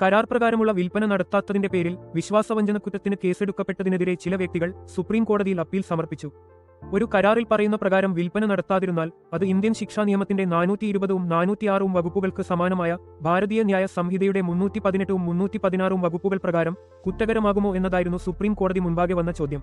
കരാർ പ്രകാരമുള്ള വിൽപ്പന നടത്താത്തതിന്റെ പേരിൽ വിശ്വാസവഞ്ചന കുറ്റത്തിന് കേസെടുക്കപ്പെട്ടതിനെതിരെ ചില വ്യക്തികൾ സുപ്രീം കോടതിയിൽ അപ്പീൽ സമർപ്പിച്ചു. ഒരു കരാറിൽ പറയുന്ന പ്രകാരം വിൽപ്പന നടത്താതിരുന്നാൽ അത് ഇന്ത്യൻ ശിക്ഷാ നിയമത്തിന്റെ നാനൂറ്റി ഇരുപതും നാനൂറ്റിയാറും വകുപ്പുകൾക്ക് സമാനമായ ഭാരതീയ ന്യായ സംഹിതയുടെ മുന്നൂറ്റി പതിനെട്ടും മുന്നൂറ്റി പതിനാറും വകുപ്പുകൾ പ്രകാരം കുറ്റകരമാകുമോ എന്നതായിരുന്നു സുപ്രീം കോടതി മുൻപാകെ വന്ന ചോദ്യം.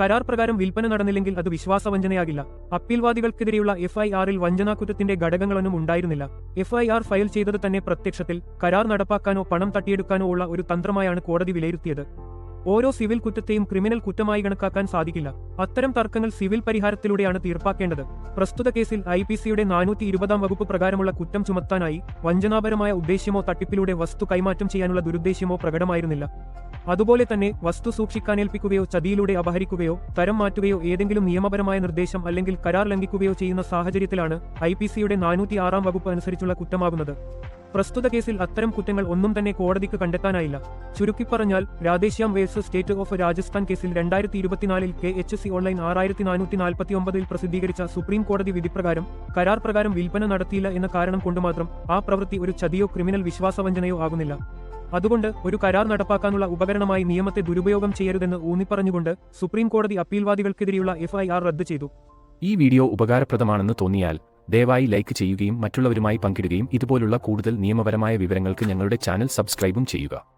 കരാർ പ്രകാരം വിൽപ്പന നടന്നില്ലെങ്കിൽ അത് വിശ്വാസവഞ്ചനയാകില്ല. അപ്പീൽവാദികൾക്കെതിരെയുള്ള എഫ്ഐആറിൽ വഞ്ചനാകുറ്റത്തിന്റെ ഘടകങ്ങളൊന്നും ഉണ്ടായിരുന്നില്ല. എഫ്ഐആർ ഫയൽ ചെയ്തത് തന്നെ പ്രത്യക്ഷത്തിൽ കരാർ നടപ്പാക്കാനോ പണം തട്ടിയെടുക്കാനോ ഉള്ള ഒരു തന്ത്രമായാണ് കോടതി വിലയിരുത്തിയത്. ഓരോ സിവിൽ കുറ്റത്തെയും ക്രിമിനൽ കുറ്റമായി കണക്കാക്കാൻ സാധിക്കില്ല. അത്തരം തർക്കങ്ങൾ സിവിൽ പരിഹാരത്തിലൂടെയാണ് തീർപ്പാക്കേണ്ടത്. പ്രസ്തുത കേസിൽ ഐ പി സിയുടെ നാനൂറ്റി ഇരുപതാം വകുപ്പ് പ്രകാരമുള്ള കുറ്റം ചുമത്താനായി വഞ്ചനാപരമായ ഉദ്ദേശ്യമോ തട്ടിപ്പിലൂടെ വസ്തു കൈമാറ്റം ചെയ്യാനുള്ള ദുരുദ്ദേശ്യമോ പ്രകടമായിരുന്നില്ല. അതുപോലെ തന്നെ വസ്തു സൂക്ഷിക്കാനേൽപ്പിക്കുകയോ ചതിയിലൂടെ അപഹരിക്കുകയോ തരം മാറ്റുകയോ ഏതെങ്കിലും നിയമപരമായ നിർദ്ദേശം അല്ലെങ്കിൽ കരാർ ലംഘിക്കുകയോ ചെയ്യുന്ന സാഹചര്യത്തിലാണ് ഐ പി സിയുടെ നാനൂറ്റി ആറാം വകുപ്പ് അനുസരിച്ചുള്ള കുറ്റമാകുന്നത്. പ്രസ്തുത കേസിൽ അത്തരം കുറ്റങ്ങൾ ഒന്നും തന്നെ കോടതിക്ക് കണ്ടെത്താനായില്ല. ചുരുക്കിപ്പറഞ്ഞാൽ Radheshyam versus state of Rajasthan കേസിൽ രണ്ടായിരത്തി ഇരുപത്തിനാലിൽ കെ എച്ച് സി ഓൺലൈൻ ആറായിരത്തി നാനൂറ്റി നാൽപ്പത്തി ഒമ്പതിൽ പ്രസിദ്ധീകരിച്ച സുപ്രീം കോടതി വിധിപ്രകാരം കരാർ പ്രകാരം വിൽപ്പന നടത്തിയില്ല എന്ന കാരണം കൊണ്ടുമാത്രം ആ പ്രവൃത്തി ഒരു ചതിയോ ക്രിമിനൽ വിശ്വാസവഞ്ചനയോ ആകുന്നില്ല. അതുകൊണ്ട് ഒരു കരാർ നടപ്പാക്കാനുള്ള ഉപകരണമായി നിയമത്തെ ദുരുപയോഗം ചെയ്യരുതെന്ന് ഊന്നിപ്പറഞ്ഞുകൊണ്ട് സുപ്രീം കോടതി അപ്പീൽവാദികൾക്കെതിരെയുള്ള എഫ്ഐആർ റദ്ദ് ചെയ്തു. ഈ വീഡിയോ ഉപകാരപ്രദമാണെന്ന് തോന്നിയാൽ ദയവായി ലൈക്ക് ചെയ്യുകയും മറ്റുള്ളവരുമായി പങ്കിടുകയും ഇതുപോലുള്ള കൂടുതൽ നിയമപരമായ വിവരങ്ങൾക്ക് ഞങ്ങളുടെ ചാനൽ സബ്സ്ക്രൈബും ചെയ്യുക.